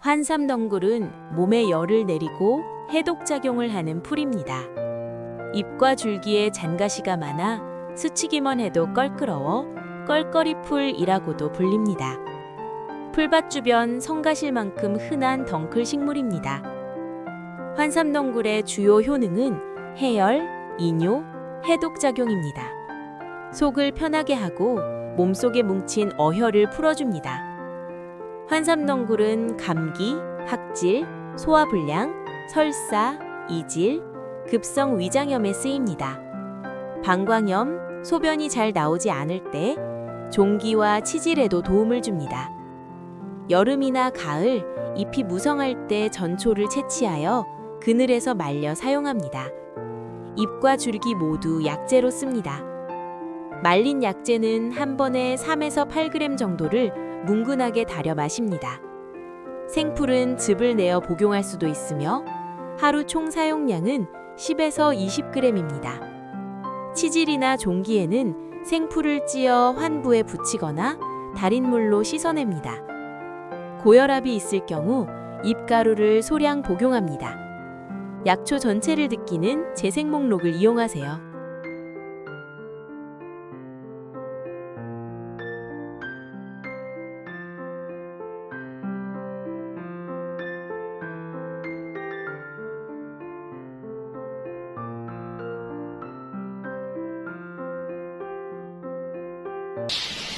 환삼덩굴은 몸에 열을 내리고 해독작용을 하는 풀입니다. 잎과 줄기에 잔가시가 많아 스치기만 해도 껄끄러워 껄꺼리 풀이라고도 불립니다. 풀밭 주변 성가실만큼 흔한 덩클 식물입니다. 환삼덩굴의 주요 효능은 해열, 이뇨, 해독작용입니다. 속을 편하게 하고 몸속에 뭉친 어혈을 풀어줍니다. 환삼덩굴은 감기, 학질, 소화불량, 설사, 이질, 급성 위장염에 쓰입니다. 방광염, 소변이 잘 나오지 않을 때 종기와 치질에도 도움을 줍니다. 여름이나 가을, 잎이 무성할 때 전초를 채취하여 그늘에서 말려 사용합니다. 잎과 줄기 모두 약재로 씁니다. 말린 약재는 한 번에 3에서 8g 정도를 뭉근하게 달여 마십니다. 생풀은 즙을 내어 복용할 수도 있으며 하루 총 사용량은 10에서 20g입니다. 치질이나 종기에는 생풀을 찧어 환부에 붙이거나 달인 물로 씻어냅니다. 고혈압이 있을 경우 잎가루를 소량 복용합니다. 약초 전체를 느끼는 재생 목록을 이용하세요. Bye.